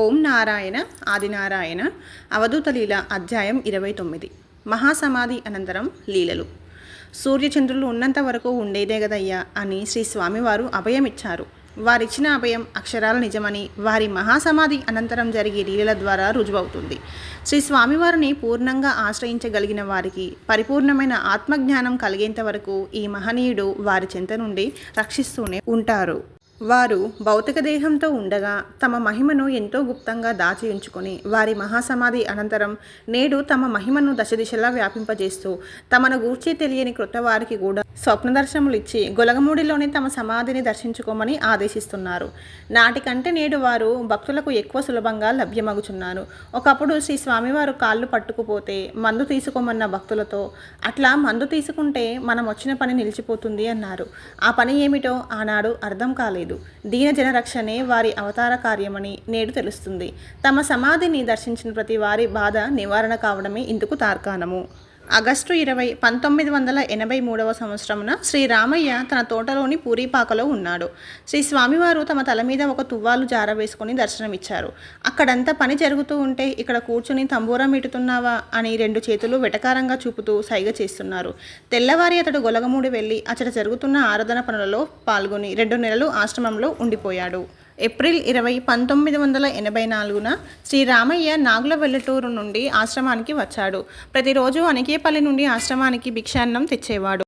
ఓం నారాయణ ఆదినారాయణ అవధూత లీల అధ్యాయం ఇరవై తొమ్మిది. మహాసమాధి అనంతరం లీలలు. సూర్యచంద్రులు ఉన్నంత వరకు ఉండేదే గదయ్యా అని శ్రీ స్వామివారు అభయమిచ్చారు. వారిచ్చిన అభయం అక్షరాల నిజమని వారి మహాసమాధి అనంతరం జరిగే లీలల ద్వారా రుజువవుతుంది. శ్రీ స్వామివారిని పూర్ణంగా ఆశ్రయించగలిగిన వారికి పరిపూర్ణమైన ఆత్మజ్ఞానం కలిగేంత వరకు ఈ మహనీయుడు వారి చెంత నుండి రక్షిస్తూనే ఉంటారు. వారు భౌతిక దేహంతో ఉండగా తమ మహిమను ఎంతో గుప్తంగా దాచి ఉంచుకొని వారి మహాసమాధి అనంతరం నేడు తమ మహిమను దశదిశలా వ్యాపింపజేస్తూ తమను గూర్చి తెలియని క్రొత్త వారికి కూడా స్వప్న దర్శనములు ఇచ్చి గొలగమూడిలోనే తమ సమాధిని దర్శించుకోమని ఆదేశిస్తున్నారు. నాటికంటే నేడు వారు భక్తులకు ఎక్కువ సులభంగా లభ్యమగుచున్నారు. ఒకప్పుడు శ్రీ స్వామివారు కాళ్ళు పట్టుకుపోతే మందు తీసుకోమన్న భక్తులతో అట్లా మందు తీసుకుంటే మనం వచ్చిన పని నిలిచిపోతుంది అన్నారు. ఆ పని ఏమిటో ఆనాడు అర్థం కాలేదు. దీన జనరక్షణే వారి అవతార కార్యమని నేడు తెలుస్తుంది. తమ సమాధిని దర్శించిన ప్రతి వారి బాధ నివారణ కావడమే ఇందుకు తార్కాణము. ఆగస్టు ఇరవై పంతొమ్మిది వందల ఎనభై మూడవ సంవత్సరమున శ్రీ రామయ్య తన తోటలోని పూరీపాకలో ఉన్నాడు. శ్రీ స్వామివారు తమ తల మీద ఒక తువ్వాలు జారవేసుకుని దర్శనమిచ్చారు. అక్కడంతా పని జరుగుతూ ఉంటే ఇక్కడ కూర్చుని తంబూరం ఇటుతున్నావా అని రెండు చేతులు వెటకారంగా చూపుతూ సైగ చేస్తున్నారు. తెల్లవారి అతడు గొలగమూడి వెళ్ళి అతడు జరుగుతున్న ఆరాధన పనులలో పాల్గొని రెండు నెలలు ఆశ్రమంలో ఉండిపోయాడు. ఏప్రిల్ ఇరవై పంతొమ్మిది వందల ఎనభై నాలుగున శ్రీ రామయ్య నాగుల వెల్లటూరు నుండి ఆశ్రమానికి వచ్చాడు. ప్రతిరోజు అనికేపల్లి నుండి ఆశ్రమానికి భిక్షాన్నం తెచ్చేవాడు.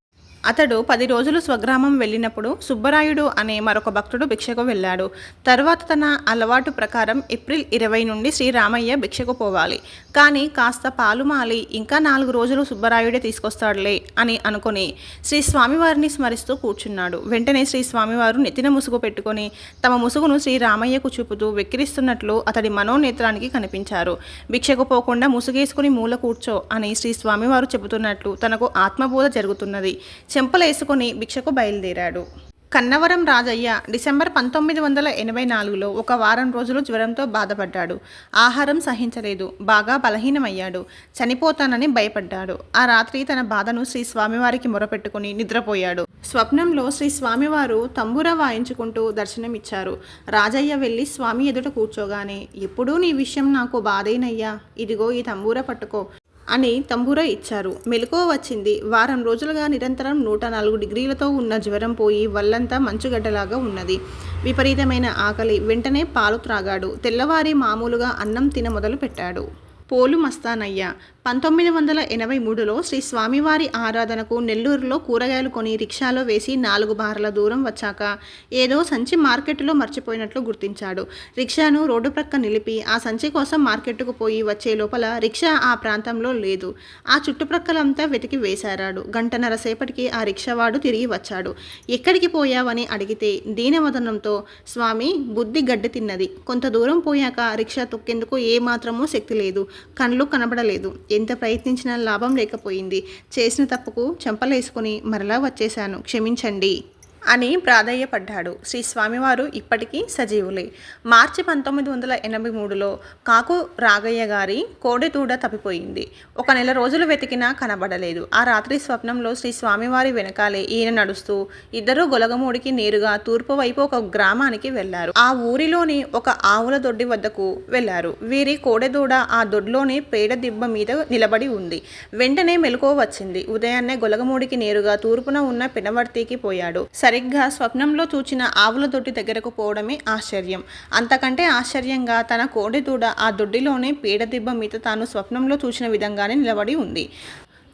అతడు పది రోజులు స్వగ్రామం వెళ్ళినప్పుడు సుబ్బరాయుడు అనే మరొక భక్తుడు భిక్షకు వెళ్ళాడు. తర్వాత తన అలవాటు ప్రకారం ఏప్రిల్ ఇరవై నుండి శ్రీరామయ్య భిక్షకు పోవాలి. కానీ కాస్త పాలు మాలి ఇంకా నాలుగు రోజులు సుబ్బరాయుడే తీసుకొస్తాడులే అని అనుకుని శ్రీ స్వామివారిని స్మరిస్తూ కూర్చున్నాడు. వెంటనే శ్రీ స్వామివారు నెత్తిన ముసుగు పెట్టుకొని తమ ముసుగును శ్రీరామయ్యకు చూపుతూ వెక్కిరిస్తున్నట్లు అతడి మనోనేత్రానికి కనిపించారు. భిక్షకు పోకుండా ముసుగేసుకుని మూల కూర్చో అని శ్రీ స్వామివారు చెబుతున్నట్లు తనకు ఆత్మబోధ జరుగుతున్నది. చెంపలేసుకుని భిక్షకు బయలుదేరాడు. కన్నవరం రాజయ్య డిసెంబర్ పంతొమ్మిది వందల ఎనభై నాలుగులో ఒక వారం రోజులు జ్వరంతో బాధపడ్డాడు. ఆహారం సహించలేదు. బాగా బలహీనమయ్యాడు. చనిపోతానని భయపడ్డాడు. ఆ రాత్రి తన బాధను శ్రీ స్వామివారికి మొరపెట్టుకుని నిద్రపోయాడు. స్వప్నంలో శ్రీ స్వామివారు తంబూర వాయించుకుంటూ దర్శనమిచ్చారు. రాజయ్య వెళ్ళి స్వామి ఎదుట కూర్చోగానే ఎప్పుడూ నీ విషయం నాకు బాధేనయ్యా. ఇదిగో ఈ తంబూర పట్టుకో. అని తంబూర ఇచ్చారు. మెలకువ వచ్చింది. వారం రోజులుగా నిరంతరం నూట నాలుగు డిగ్రీలతో ఉన్న జ్వరం పోయి వల్లంతా మంచుగడ్డలాగా ఉన్నది. విపరీతమైన ఆకలి. వెంటనే పాలు త్రాగాడు. తెల్లవారి మామూలుగా అన్నం తిన మొదలు పెట్టాడు పోలు మస్తానయ్య. పంతొమ్మిది వందల ఎనభై మూడులో శ్రీ స్వామివారి ఆరాధనకు నెల్లూరులో కూరగాయలు కొని రిక్షాలో వేసి నాలుగు బార్ల దూరం వచ్చాక ఏదో సంచి మార్కెట్లో మర్చిపోయినట్లు గుర్తించాడు. రిక్షాను రోడ్డు ప్రక్క నిలిపి ఆ సంచి కోసం మార్కెట్కు పోయి వచ్చే లోపల రిక్షా ఆ ప్రాంతంలో లేదు. ఆ చుట్టుప్రక్కలంతా వెతికి వేశారాడు. గంటన్నర సేపటికి ఆ రిక్షావాడు తిరిగి వచ్చాడు. ఎక్కడికి పోయావని అడిగితే దీనవదనంతో స్వామి బుద్ధి గడ్డి తిన్నది. కొంత దూరం పోయాక రిక్షా తొక్కేందుకు ఏమాత్రమూ శక్తి లేదు. కళ్ళు కనబడలేదు. ఎంత ప్రయత్నించినా లాభం లేకపోయింది. చేసిన తప్పుకు చెంపలేసుకుని మరలా వచ్చేశాను. క్షమించండి. అని ప్రాధేయపడ్డాడు. శ్రీ స్వామివారు ఇప్పటికీ సజీవులే. మార్చి పంతొమ్మిది వందల ఎనభై మూడులో కాకు రాగయ్య గారి కోడెదూడ తప్పిపోయింది. ఒక నెల రోజులు వెతికినా కనబడలేదు. ఆ రాత్రి స్వప్నంలో శ్రీ స్వామివారి వెనకాలే ఈయన నడుస్తూ ఇద్దరు గొలగమూడికి నేరుగా తూర్పు వైపు ఒక గ్రామానికి వెళ్ళారు. ఆ ఊరిలోని ఒక ఆవుల దొడ్డి వద్దకు వెళ్ళారు. వీరి కోడెదూడ ఆ దొడ్లోని పేడ దిబ్బ మీద నిలబడి ఉంది. వెంటనే మెలకువ వచ్చింది. ఉదయాన్నే గొలగమూడికి నేరుగా తూర్పున ఉన్న పినవర్తికి పోయాడు. సరే సరిగ్గా స్వప్నంలో చూచిన ఆవుల దొడ్డి దగ్గరకు పోవడమే ఆశ్చర్యం. అంతకంటే ఆశ్చర్యంగా తన కోడెదూడ ఆ దొడ్డిలోనే పీడదిబ్బ మీద తాను స్వప్నంలో చూసిన విధంగానే నిలబడి ఉంది.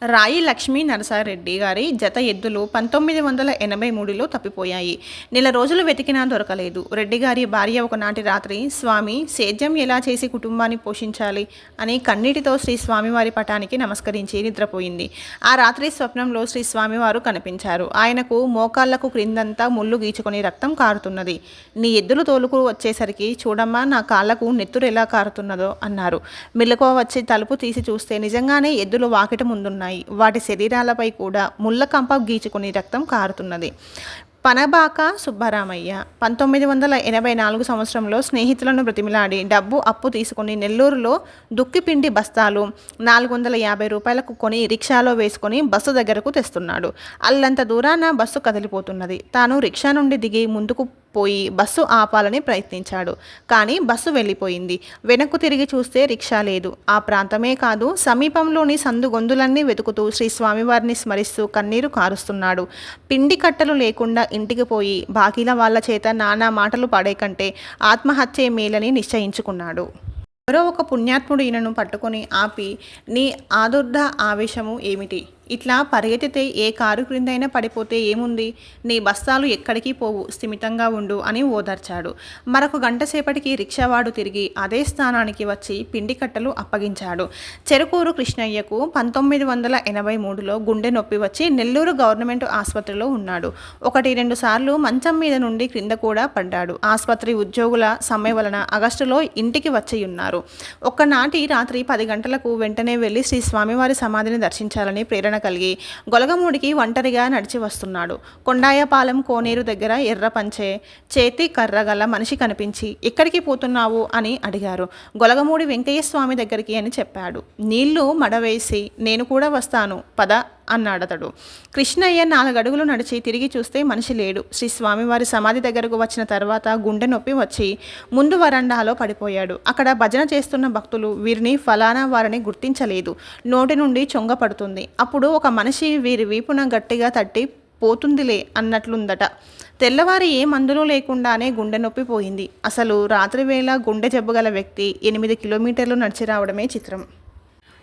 రాయి లక్ష్మీ నరసారెడ్డి గారి జత ఎద్దులు పంతొమ్మిది వందల ఎనభై మూడులో తప్పిపోయాయి. నెల రోజులు వెతికినా దొరకలేదు. రెడ్డి గారి భార్య ఒకనాటి రాత్రి స్వామి సేద్యం ఎలా చేసి కుటుంబాన్ని పోషించాలి? అని కన్నీటితో శ్రీ స్వామివారి పటానికి నమస్కరించి నిద్రపోయింది. ఆ రాత్రి స్వప్నంలో శ్రీ స్వామివారు కనిపించారు. ఆయనకు మోకాళ్ళకు క్రిందంతా ముళ్ళు గీచుకొని రక్తం కారుతున్నది. నీ ఎద్దులు తోలుకు వచ్చేసరికి చూడమ్మా నా కాళ్ళకు నెత్తురు ఎలా కారుతున్నదో అన్నారు. మెలకువ వచ్చి తలుపు తీసి చూస్తే నిజంగానే ఎద్దులు వాకిట ముందున్నాయి. వాటి శరీరాలపై కూడా ముళ్ళకంప గీచుకుని రక్తం కారుతున్నది. పనబాక సుబ్బరామయ్య పంతొమ్మిది వందల ఎనభై నాలుగు సంవత్సరంలో స్నేహితులను బ్రతిమిలాడి డబ్బు అప్పు తీసుకుని నెల్లూరులో దుక్కిపిండి బస్తాలు నాలుగు వందల యాభై రూపాయలకు కొని రిక్షాలో వేసుకొని బస్సు దగ్గరకు తెస్తున్నాడు. అల్లంత దూరాన బస్సు కదిలిపోతున్నది. తాను రిక్షా నుండి దిగి ముందుకు పోయి బస్సు ఆపాలని ప్రయత్నించాడు. కానీ బస్సు వెళ్ళిపోయింది. వెనక్కు తిరిగి చూస్తే రిక్షా లేదు. ఆ ప్రాంతమే కాదు సమీపంలోని సందుగొందులన్నీ వెతుకుతూ శ్రీ స్వామివారిని స్మరిస్తూ కన్నీరు కారుస్తున్నాడు. పిండి కట్టలు లేకుండా ఇంటికి పోయి బాకీల వాళ్ళ చేత నానా మాటలు పడే కంటే ఆత్మహత్యే మేలని నిశ్చయించుకున్నాడు. ఎవరో ఒక పుణ్యాత్ముడు ఈయనను పట్టుకొని ఆపి నీ ఆదుర్ద ఆవేశము ఏమిటి? ఇట్లా పరిగెత్తితే ఏ కారు క్రిందైనా పడిపోతే ఏముంది? నీ బస్తాలు ఎక్కడికి పోవు? స్థిమితంగా ఉండు అని ఓదార్చాడు. మరొక గంట సేపటికి రిక్షావాడు తిరిగి అదే స్థానానికి వచ్చి పిండి కట్టలు అప్పగించాడు. చెరుకూరు కృష్ణయ్యకు పంతొమ్మిది వందల ఎనభై మూడులో గుండె నొప్పి వచ్చి నెల్లూరు గవర్నమెంట్ ఆసుపత్రిలో ఉన్నాడు. ఒకటి రెండు సార్లు మంచం మీద నుండి క్రింద కూడా పడ్డాడు. ఆసుపత్రి ఉద్యోగుల సమ్మె వలన ఆగస్టులో ఇంటికి వచ్చి ఉన్నారు ఒక్కనాటి రాత్రి పది గంటలకు వెంటనే వెళ్ళి శ్రీ స్వామివారి సమాధిని దర్శించాలని ప్రేరణ కలిగి గొలగమూడికి ఒంటరిగా నడిచి వస్తున్నాడు. కొండాయపాలెం కోనేరు దగ్గర ఎర్ర పంచే చేతి కర్ర గల మనిషి కనిపించి ఎక్కడికి పోతున్నావు? అని అడిగారు. గొలగమూడి వెంకయ్య స్వామి దగ్గరికి అని చెప్పాడు. నీళ్ళు మడవేసి నేను కూడా వస్తాను. పద. అన్నాడతడు కృష్ణయ్య నాలుగడుగులు నడిచి తిరిగి చూస్తే మనిషి లేడు. శ్రీ స్వామివారి సమాధి దగ్గరకు వచ్చిన తర్వాత గుండె నొప్పి వచ్చి ముందు వరండాలో పడిపోయాడు. అక్కడ భజన చేస్తున్న భక్తులు వీరిని ఫలానా వారిని గుర్తించలేదు. నోటి నుండి చొంగ పడుతుంది. అప్పుడు ఒక మనిషి వీరి వీపున గట్టిగా తట్టి పోతుందిలే అన్నట్లుందట. తెల్లవారి ఏ మందులు లేకుండానే గుండె నొప్పి పోయింది. అసలు రాత్రివేళ గుండె జబ్బు గల వ్యక్తి ఎనిమిది కిలోమీటర్లు నడిచి రావడమే చిత్రం.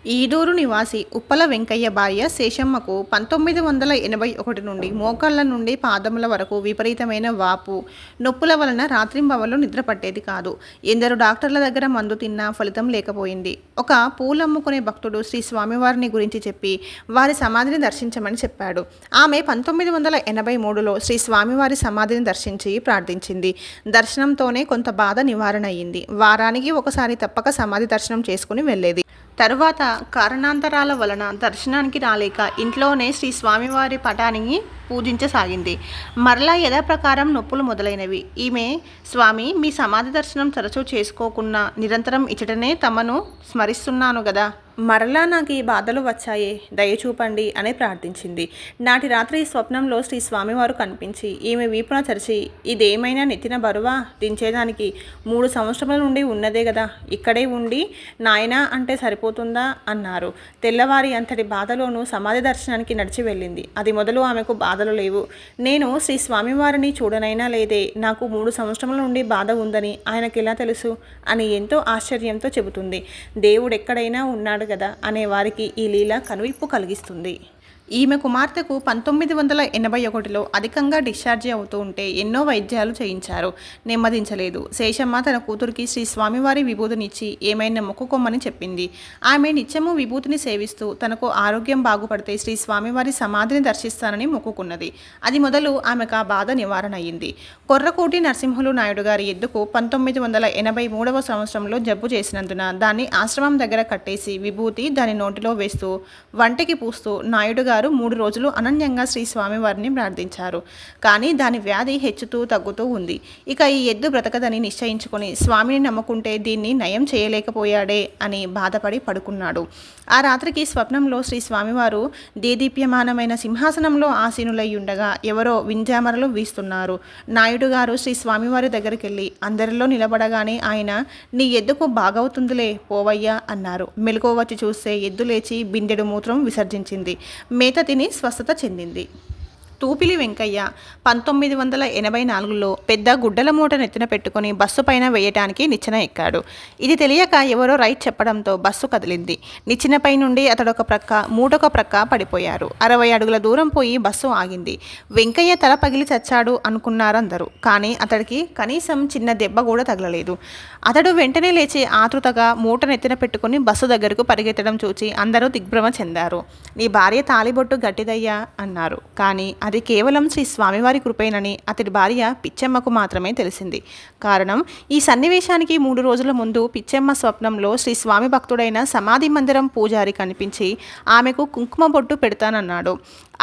ఈడూరు నివాసి ఉప్పల వెంకయ్య భార్య శేషమ్మకు పంతొమ్మిది వందల ఎనభై ఒకటి నుండి మోకాళ్ళ నుండి పాదముల వరకు విపరీతమైన వాపు. నొప్పుల వలన రాత్రింబవళ్ళు నిద్ర పట్టేది కాదు. ఎందరు డాక్టర్ల దగ్గర మందు తిన్నా ఫలితం లేకపోయింది. ఒక పూలమ్ముకునే భక్తుడు శ్రీ స్వామివారిని గురించి చెప్పి వారి సమాధిని దర్శించమని చెప్పాడు. ఆమె పంతొమ్మిది వందల ఎనభై మూడులో శ్రీ స్వామివారి సమాధిని దర్శించి ప్రార్థించింది. దర్శనంతోనే కొంత బాధ నివారణ అయ్యింది వారానికి ఒకసారి తప్పక సమాధి దర్శనం చేసుకుని వెళ్ళేది. తరువాత కారణాంతరాల వలన దర్శనానికి రాలేక ఇంట్లోనే శ్రీ స్వామివారి పటానికి పూజించసాగింది. మరలా యథాప్రకారం నొప్పులు మొదలైనవి. ఈమె స్వామి మీ సమాధి దర్శనం తరచూ చేసుకోకుండా నిరంతరం ఇచ్చటనే తమను స్మరిస్తున్నాను కదా మరలా నాకు ఈ బాధలు వచ్చాయే? దయచూపండి అని ప్రార్థించింది. నాటి రాత్రి స్వప్నంలో శ్రీ స్వామివారు కనిపించి ఈమె వీపున చరిచి ఇదేమైనా నెత్తిన బరువా? దించేదానికి మూడు సంవత్సరముల నుండి ఉన్నదే కదా ఇక్కడే ఉండి నాయనా అంటే సరిపోతుందా? అన్నారు. తెల్లవారి అంతటి బాధలోనూ సమాధి దర్శనానికి నడిచి వెళ్ళింది. అది మొదలు ఆమెకు బాధలు లేవు. నేను శ్రీ స్వామివారిని చూడనైనా లేదే నాకు మూడు సంవత్సరముల నుండి బాధ ఉందని ఆయనకి ఎలా తెలుసు? అని ఎంతో ఆశ్చర్యంతో చెబుతుంది. దేవుడు ఎక్కడైనా ఉన్నాడు కదా అనే వారికి ఈ లీల కనువిప్పు కలిగిస్తుంది. ఈమె కుమార్తెకు పంతొమ్మిది వందల ఎనభై ఒకటిలో అధికంగా డిశ్చార్జి అవుతూ ఉంటే ఎన్నో వైద్యాలు చేయించారు. నెమ్మదించలేదు. శేషమ్మ తన కూతురికి శ్రీ స్వామివారి విభూతినిచ్చి ఏమైనా మొక్కుకోమని చెప్పింది. ఆమె నిత్యము విభూతిని సేవిస్తూ తనకు ఆరోగ్యం బాగుపడితే శ్రీ స్వామివారి సమాధిని దర్శిస్తానని మొక్కుకున్నది. అది మొదలు ఆమెకు ఆ బాధ నివారణ అయింది కొర్రకోటి నరసింహులు నాయుడు గారి ఎద్దుకు పంతొమ్మిది వందల ఎనభై మూడవ సంవత్సరంలో జబ్బు చేసినందున దాన్ని ఆశ్రమం దగ్గర కట్టేసి విభూతి దాని నోటిలో వేస్తూ వంటికి పూస్తూ నాయుడు గారు మూడు రోజులు అనన్యంగా శ్రీ స్వామివారిని ప్రార్థించారు. కానీ దాని వ్యాధి హెచ్చుతూ తగ్గుతూ ఉంది. ఇక ఈ ఎద్దు బ్రతకదని నిశ్చయించుకొని స్వామిని నమ్ముకుంటే దీన్ని నయం చేయలేకపోయాడే అని బాధపడి పడుకున్నాడు. ఆ రాత్రికి స్వప్నంలో శ్రీ స్వామివారు దేదీప్యమానమైన సింహాసనంలో ఆసీనులై ఉండగా ఎవరో వింజామరలు వీస్తున్నారు. నాయుడు గారు శ్రీ స్వామివారి దగ్గరికి వెళ్ళి అందరిలో నిలబడగానే ఆయన నీ ఎద్దుకు బాగవుతుందిలే పోవయ్యా అన్నారు. మెలకువ వచ్చి చూస్తే ఎద్దు లేచి బిందెడు మూత్రం విసర్జించింది. మేత తిని స్వస్థత చెందింది. తూపిలి వెంకయ్య పంతొమ్మిది వందల ఎనభై నాలుగులో పెద్ద గుడ్డల మూట నెత్తిన పెట్టుకుని బస్సు పైన వేయటానికి నిచ్చెన ఎక్కాడు. ఇది తెలియక ఎవరో రైట్ చెప్పడంతో బస్సు కదిలింది. నిచ్చెనపై నుండి అతడు ఒక ప్రక్క మూటొక ప్రక్క పడిపోయారు. అరవై అడుగుల దూరం పోయి బస్సు ఆగింది. వెంకయ్య తల పగిలి చచ్చాడు అనుకున్నారందరూ. కానీ అతడికి కనీసం చిన్న దెబ్బ కూడా తగలలేదు. అతడు వెంటనే లేచి ఆతృతగా మూట నెత్తిన పెట్టుకుని బస్సు దగ్గరకు పరిగెత్తడం చూచి అందరూ దిగ్భ్రమ చెందారు. నీ భార్య తాలిబొట్టు గట్టిదయ్యా అన్నారు. కానీ అది కేవలం శ్రీ స్వామివారి కృపేనని అతడి భార్య పిచ్చమ్మకు మాత్రమే తెలిసింది. కారణం ఈ సన్నివేశానికి మూడు రోజుల ముందు పిచ్చమ్మ స్వప్నంలో శ్రీ స్వామి భక్తుడైన సమాధి మందిరం పూజారి కనిపించి ఆమెకు కుంకుమ బొట్టు పెడతానన్నాడు.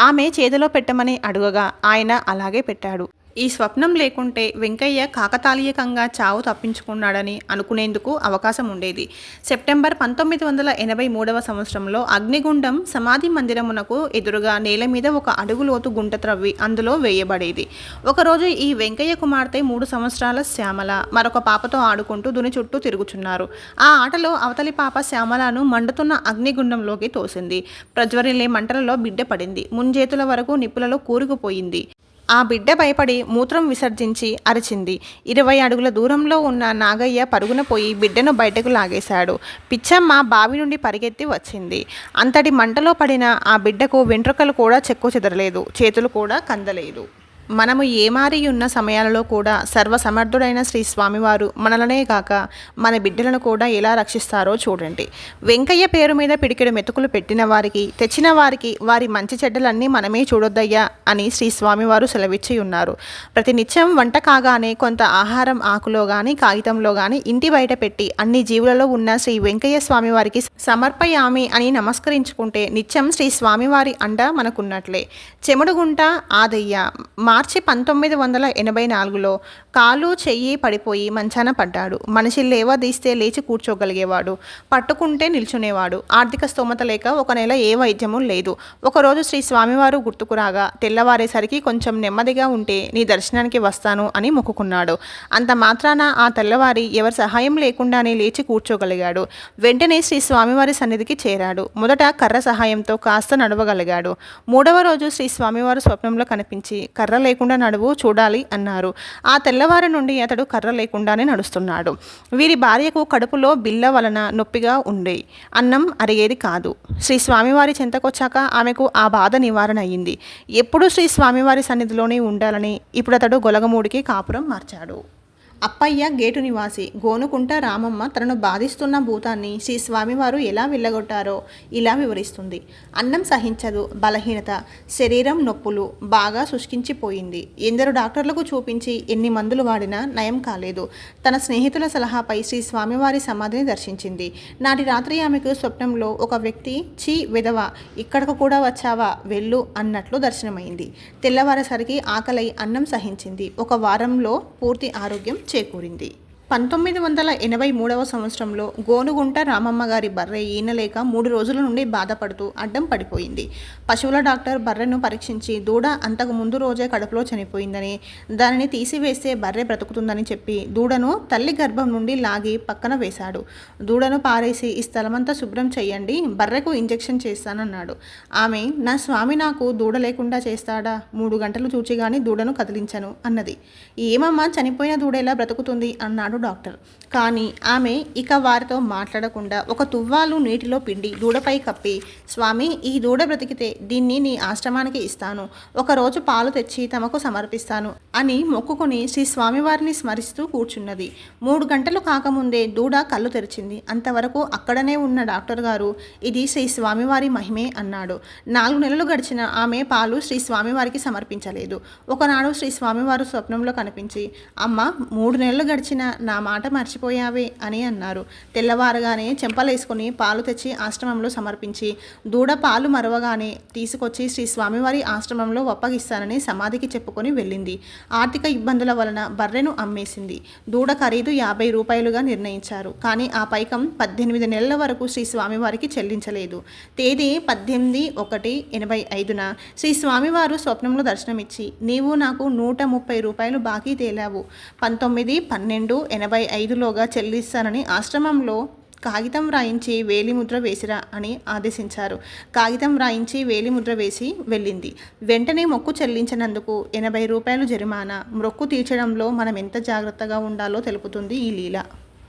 ఆమె చేతిలో పెట్టమని అడుగగా ఆయన అలాగే పెట్టాడు. ఈ స్వప్నం లేకుంటే వెంకయ్య కాకతాళీయకంగా చావు తప్పించుకున్నాడని అనుకునేందుకు అవకాశం ఉండేది. సెప్టెంబర్ పంతొమ్మిది వందల ఎనభై మూడవ సంవత్సరంలో అగ్నిగుండం సమాధి మందిరమునకు ఎదురుగా నేల మీద ఒక అడుగు లోతు గుంట త్రవ్వి అందులో వేయబడేది. ఒకరోజు ఈ వెంకయ్య కుమార్తె మూడు సంవత్సరాల శ్యామల మరొక పాపతో ఆడుకుంటూ దుని చుట్టూ తిరుగుచున్నారు. ఆ ఆటలో అవతలి పాప శ్యామలను మండుతున్న అగ్నిగుండంలోకి తోసింది. ప్రజ్వరిలే మంటలలో బిడ్డ పడింది. ముంజేతుల వరకు నిప్పులలో కూరుకుపోయింది. ఆ బిడ్డ భయపడి మూత్రం విసర్జించి అరిచింది. ఇరవై అడుగుల దూరంలో ఉన్న నాగయ్య పరుగున పోయి బిడ్డను బయటకు లాగేశాడు. పిచ్చమ్మ బావి నుండి పరిగెత్తి వచ్చింది. అంతటి మంటలో పడిన ఆ బిడ్డకు వెంట్రుకలు కూడా చెక్కు చెదరలేదు. చేతులు కూడా కందలేదు. మనము ఏమారి ఉన్న సమయాలలో కూడా సర్వసమర్థుడైన శ్రీ స్వామివారు మనలనే కాక మన బిడ్డలను కూడా ఎలా రక్షిస్తారో చూడండి. వెంకయ్య పేరు మీద పిడికెడు మెతుకులు పెట్టిన వారికి తెచ్చిన వారికి వారి మంచి చెడ్డలన్నీ మనమే చూడొద్దయ్యా అని శ్రీ స్వామివారు సెలవిచ్చి ఉన్నారు. ప్రతి నిత్యం వంట కాగానే కొంత ఆహారం ఆకులో కానీ కాగితంలో కానీ ఇంటి బయట పెట్టి అన్ని జీవులలో ఉన్న శ్రీ వెంకయ్య స్వామివారికి సమర్పయామి అని నమస్కరించుకుంటే నిత్యం శ్రీ స్వామివారి అండ మనకున్నట్లే. చెముడుగుంట ఆదయ్య మా మార్చి పంతొమ్మిది వందల ఎనభై నాలుగులో కాలు చెయ్యి పడిపోయి మంచాన పడ్డాడు. మనిషి లేవదీస్తే లేచి కూర్చోగలిగేవాడు. పట్టుకుంటే నిల్చునేవాడు. ఆర్థిక స్తోమత లేక ఒక నెల ఏ వైద్యము లేదు. ఒకరోజు శ్రీ స్వామివారు గుర్తుకురాగా తెల్లవారేసరికి కొంచెం నెమ్మదిగా ఉంటే నీ దర్శనానికి వస్తాను అని మొక్కుకున్నాడు. అంత మాత్రాన ఆ తెల్లవారి ఎవరి సహాయం లేకుండానే లేచి కూర్చోగలిగాడు. వెంటనే శ్రీ స్వామివారి సన్నిధికి చేరాడు. మొదట కర్ర సహాయంతో కాస్త నడవగలిగాడు. మూడవ రోజు శ్రీ స్వామివారు స్వప్నంలో కనిపించి కర్ర లేకుండా నడువు చూడాలి అన్నారు. ఆ తెల్లవారి నుండి అతడు కర్ర లేకుండానే నడుస్తున్నాడు. వీరి భార్యకు కడుపులో బిల్ల వలన నొప్పిగా ఉండే అన్నం అరిగేది కాదు. శ్రీ స్వామివారి చెంతకొచ్చాక ఆమెకు ఆ బాధ నివారణ అయ్యింది. ఎప్పుడూ శ్రీ స్వామివారి సన్నిధిలోనే ఉండాలని ఇప్పుడు అతడు గొలగమూడికి కాపురం మార్చాడు. అప్పయ్య గేటు నివాసి గోనుకుంట రామమ్మ తనను బాధిస్తున్న భూతాన్ని శ్రీ స్వామివారు ఎలా వెళ్ళగొట్టారో ఇలా వివరిస్తుంది. అన్నం సహించదు బలహీనత శరీరం నొప్పులు బాగా శుష్కించిపోయింది. ఎందరు డాక్టర్లకు చూపించి ఎన్ని మందులు వాడినా నయం కాలేదు. తన స్నేహితుల సలహాపై శ్రీ స్వామివారి సమాధిని దర్శించింది. నాటి రాత్రి ఆమెకు స్వప్నంలో ఒక వ్యక్తి చీ విధవ ఇక్కడకు కూడా వచ్చావా వెళ్ళు అన్నట్లు దర్శనమైంది. తెల్లవారేసరికి ఆకలై అన్నం సహించింది. ఒక వారంలో పూర్తి ఆరోగ్యం చేకూరింది. పంతొమ్మిది వందల ఎనభై మూడవ సంవత్సరంలో గోనుగుంట రామమ్మ గారి బర్రె ఈనలేక మూడు రోజుల నుండి బాధపడుతూ అడ్డం పడిపోయింది. పశువుల డాక్టర్ బర్రెను పరీక్షించి దూడ అంతకు ముందు రోజే కడుపులో చనిపోయిందని దానిని తీసివేస్తే బర్రె బ్రతుకుతుందని చెప్పి దూడను తల్లి గర్భం నుండి లాగి పక్కన వేశాడు. దూడను పారేసి ఈ స్థలమంతా శుభ్రం చేయండి బర్రెకు ఇంజెక్షన్ చేస్తానన్నాడు. ఆమె నా స్వామి నాకు దూడ లేకుండా చేస్తాడా? మూడు గంటలు చూచిగాని దూడను కదిలించను అన్నది. ఏమమ్మా చనిపోయిన దూడ ఎలా బ్రతుకుతుంది? అన్నాడు డాక్టర్. కానీ ఆమె ఇక వారితో మాట్లాడకుండా ఒక తువ్వాలు నీటిలో పిండి దూడపై కప్పి స్వామి ఈ దూడ బ్రతికితే దీన్ని నీ ఆశ్రమానికి ఇస్తాను. ఒకరోజు పాలు తెచ్చి తమకు సమర్పిస్తాను అని మొక్కుకొని శ్రీ స్వామివారిని స్మరిస్తూ కూర్చున్నది. మూడు గంటలు కాకముందే దూడ కళ్ళు తెరిచింది. అంతవరకు అక్కడనే ఉన్న డాక్టర్ గారు ఇది శ్రీ స్వామివారి మహిమే అన్నాడు. నాలుగు నెలలు గడిచిన ఆమె పాలు శ్రీ స్వామివారికి సమర్పించలేదు. ఒకనాడు శ్రీ స్వామివారు స్వప్నంలో కనిపించి అమ్మ మూడు నెలలు గడిచిన నా మాట మర్చిపోయావే అని అన్నారు. తెల్లవారుగానే చెంపలేసుకుని పాలు తెచ్చి ఆశ్రమంలో సమర్పించి దూడ పాలు మరవగానే తీసుకొచ్చి శ్రీ స్వామివారి ఆశ్రమంలో ఒప్పగిస్తానని సమాధికి చెప్పుకొని వెళ్ళింది. ఆర్థిక ఇబ్బందుల వలన బర్రెను అమ్మేసింది. దూడ ఖరీదు యాభై రూపాయలుగా నిర్ణయించారు. కానీ ఆ పైకం పద్దెనిమిది నెలల వరకు శ్రీ స్వామివారికి చెల్లించలేదు. తేదీ పద్దెనిమిది ఒకటి ఎనభై ఐదున శ్రీ స్వామివారు స్వప్నంలో దర్శనమిచ్చి నీవు నాకు నూట ముప్పై రూపాయలు బాకీ తేలావు. పంతొమ్మిది పన్నెండు ఎనభై ఐదులోగా చెల్లిస్తానని ఆశ్రమంలో కాగితం వ్రాయించి వేలిముద్ర వేసిరా అని ఆదేశించారు. కాగితం వ్రాయించి వేలిముద్ర వేసి వెళ్ళింది. వెంటనే మొక్కు చెల్లించినందుకు ఎనభై రూపాయలు జరిమానా. మొక్కు తీర్చడంలో మనం ఎంత జాగ్రత్తగా ఉండాలో తెలుపుతుంది ఈ లీల.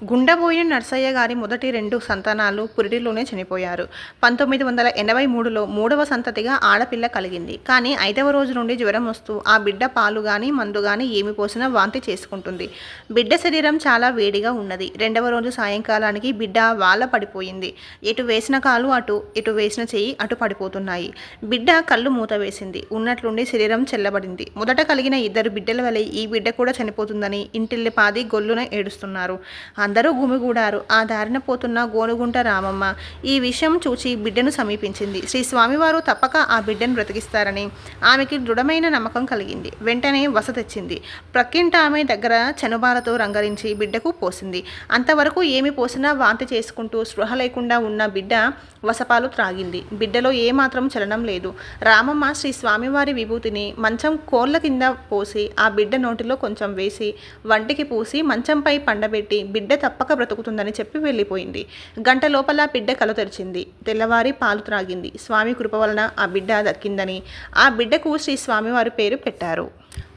గుండబోయిన నర్సయ్య గారి మొదటి రెండు సంతానాలు పురిటిలోనే చనిపోయారు. పంతొమ్మిది వందల ఎనభై మూడులో మూడవ సంతతిగా ఆడపిల్ల కలిగింది. కానీ ఐదవ రోజు నుండి జ్వరం వస్తూ ఆ బిడ్డ పాలు కానీ మందు కానీ ఏమి పోసినా వాంతి చేసుకుంటుంది. బిడ్డ శరీరం చాలా వేడిగా ఉన్నది. రెండవ రోజు సాయంకాలానికి బిడ్డ వాళ్ళ పడిపోయింది. ఎటు వేసిన కాలు అటు ఎటు వేసిన చెయ్యి అటు పడిపోతున్నాయి. బిడ్డ కళ్ళు మూత వేసింది. ఉన్నట్లుండి శరీరం చెల్లబడింది. మొదట కలిగిన ఇద్దరు బిడ్డల వలె ఈ బిడ్డ కూడా చనిపోతుందని ఇంటిల్లి పాది గొల్లున ఏడుస్తున్నారు. అందరూ గుమిగూడారు. ఆ దారిన పోతున్న గోనుగుంట రామమ్మ ఈ విషయం చూచి బిడ్డను సమీపించింది. శ్రీ స్వామివారు తప్పక ఆ బిడ్డను బ్రతికిస్తారని ఆమెకి దృఢమైన నమ్మకం కలిగింది. వెంటనే వస తెచ్చింది. ప్రక్కింట ఆమె దగ్గర చనుబాలతో రంగరించి బిడ్డకు పోసింది. అంతవరకు ఏమి పోసినా వాంతి చేసుకుంటూ స్పృహ లేకుండా ఉన్న బిడ్డ వసపాలు త్రాగింది. బిడ్డలో ఏమాత్రం చలనం లేదు. రామమ్మ శ్రీ స్వామివారి విభూతిని మంచం కోళ్ళ కింద పోసి ఆ బిడ్డ నోటిలో కొంచెం వేసి వంటికి పూసి మంచంపై పండబెట్టి బిడ్డ తప్పక బ్రతుకుతుందని చెప్పి వెళ్ళిపోయింది. గంట లోపల బిడ్డ కలు తెరిచింది. తెల్లవారి పాలు త్రాగింది. స్వామి కృప వలన ఆ బిడ్డ దక్కిందని ఆ బిడ్డకు శ్రీ స్వామివారి పేరు పెట్టారు.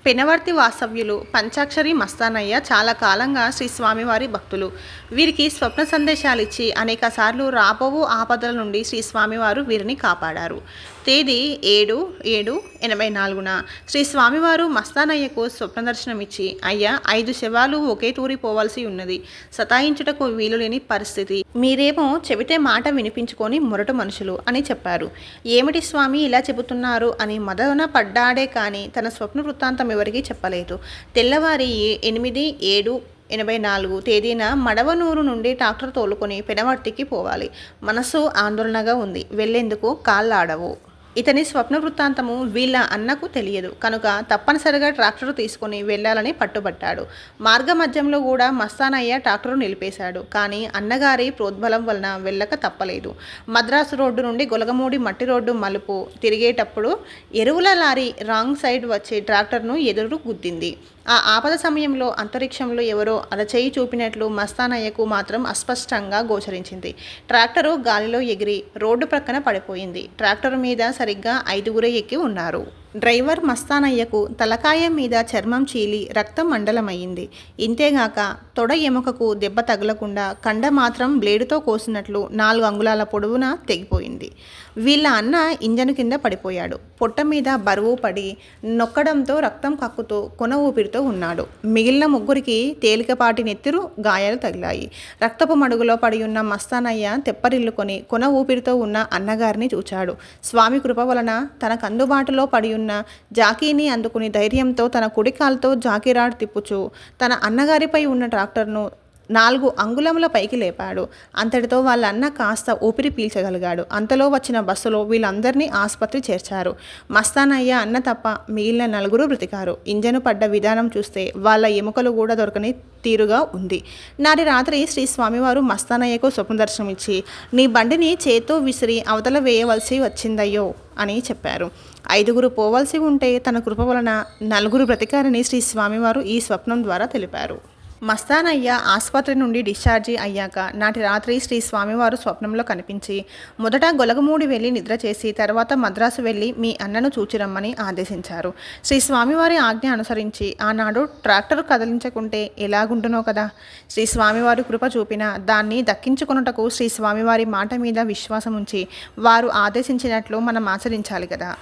పెనవర్తి వాసవ్యులు పంచాక్షరి మస్తానయ్య చాలా కాలంగా శ్రీ స్వామివారి భక్తులు. వీరికి స్వప్న సందేశాలు ఇచ్చి అనేక సార్లు రాబోవు ఆపదల నుండి శ్రీ స్వామివారు వీరిని కాపాడారు. తేదీ ఏడు ఏడు ఎనభై నాలుగున శ్రీ స్వామివారు మస్తానయ్యకు స్వప్న దర్శనమిచ్చి అయ్యా ఐదు శవాలు ఒకే తూరి పోవాల్సి ఉన్నది. సతాయించుటకు వీలు లేని పరిస్థితి. మీరేమో చెబితే మాట వినిపించుకొని మొరటు మనుషులు అని చెప్పారు. ఏమిటి స్వామి ఇలా చెబుతున్నారు అని మదన పడ్డాడే కానీ తన స్వప్న వృత్తాంతం ఎవరికీ చెప్పలేదు. తెల్లవారి ఏ- ఎనిమిది ఏడు ఎనభై నాలుగు తేదీన మడవనూరు నుండి ట్రాక్టర్ తోలుకొని పెనవర్తికి పోవాలి. మనసు ఆందోళనగా ఉంది. వెళ్ళేందుకు కాళ్ళాడవు. ఇతని స్వప్న వృత్తాంతము వీళ్ళ అన్నకు తెలియదు. కనుక తప్పనిసరిగా ట్రాక్టర్ తీసుకొని వెళ్ళాలని పట్టుబట్టాడు. మార్గ మధ్యంలో కూడా మస్తానయ్య ట్రాక్టర్ నిలిపేశాడు. కానీ అన్నగారి ప్రోద్బలం వలన వెళ్ళక తప్పలేదు. మద్రాసు రోడ్డు నుండి గొలగమూడి మట్టి రోడ్డు మలుపు తిరిగేటప్పుడు ఎరువుల లారీ రాంగ్ సైడ్ వచ్చే ట్రాక్టర్ను ఎదురు గుద్దింది. ఆ ఆపద సమయంలో అంతరిక్షంలో ఎవరో అరచేయి చూపినట్లు మస్తానయ్యకు మాత్రం అస్పష్టంగా గోచరించింది. ట్రాక్టరు గాలిలో ఎగిరి రోడ్డు ప్రక్కన పడిపోయింది. ట్రాక్టర్ మీద సరిగ్గా ఐదుగురే ఎక్కి ఉన్నారు. డ్రైవర్ మస్తానయ్యకు తలకాయ మీద చర్మం చీలి రక్తం మండలమయ్యింది. ఇంతేగాక తొడ ఎముకకు దెబ్బ తగలకుండా కండ మాత్రం బ్లేడుతో కోసినట్లు నాలుగు అంగుళాల పొడవున తెగిపోయింది. వీళ్ళ అన్న ఇంజను కింద పడిపోయాడు. పొట్ట మీద బరువు పడి నొక్కడంతో రక్తం కక్కుతూ కొన ఊపిరితో ఉన్నాడు. మిగిలిన ముగ్గురికి తేలికపాటి నెత్తురు గాయాలు తగిలాయి. రక్తపు మడుగులో పడి ఉన్న మస్తానయ్య తెప్పరిల్లుకొని కొన ఊపిరితో ఉన్న అన్నగారిని చూచాడు. స్వామి కృప వలన తనకు అందుబాటులో పడి ఉన్న జాకీని అందుకుని ధైర్యంతో తన కుడికాలతో జాకీరాడ్ తిప్పుచు తన అన్నగారిపై ఉన్న ట్రాక్టర్ను నాలుగు అంగుళముల పైకి లేపాడు. అంతటితో వాళ్ళ అన్న కాస్త ఊపిరి పీల్చగలిగాడు. అంతలో వచ్చిన బస్సులో వీళ్ళందరినీ ఆసుపత్రి చేర్చారు. మస్తానయ్య అన్న తప్ప మిగిలిన నలుగురు బ్రతికారు. ఇంజను పడ్డ విధానం చూస్తే వాళ్ళ ఎముకలు కూడా దొరకని తీరుగా ఉంది. నాటి రాత్రి శ్రీ స్వామివారు మస్తానయ్యకు స్వప్న దర్శనమిచ్చి నీ బండిని చేత్తో విసిరి అవతల వేయవలసి వచ్చిందయ్యో అని చెప్పారు. ఐదుగురు పోవలసి ఉంటే తన కృప వలన నలుగురు బ్రతికారని శ్రీ స్వామివారు ఈ స్వప్నం ద్వారా తెలిపారు. మస్తానయ్య ఆసుపత్రి నుండి డిశ్చార్జి అయ్యాక నాటి రాత్రి శ్రీ స్వామివారు స్వప్నంలో కనిపించి మొదట గొలగమూడి వెళ్ళి నిద్ర చేసి తర్వాత మద్రాసు వెళ్ళి మీ అన్నను చూచిరమ్మని ఆదేశించారు. శ్రీ స్వామివారి ఆజ్ఞ అనుసరించి ఆనాడు ట్రాక్టర్ కదిలించకుంటే ఎలాగుంటునో కదా? శ్రీ స్వామివారి కృప చూపిన దాన్ని దక్కించుకొనుటకు శ్రీ స్వామివారి మాట మీద విశ్వాసం ఉంచి వారు ఆదేశించినట్లు మనం ఆచరించాలి కదా?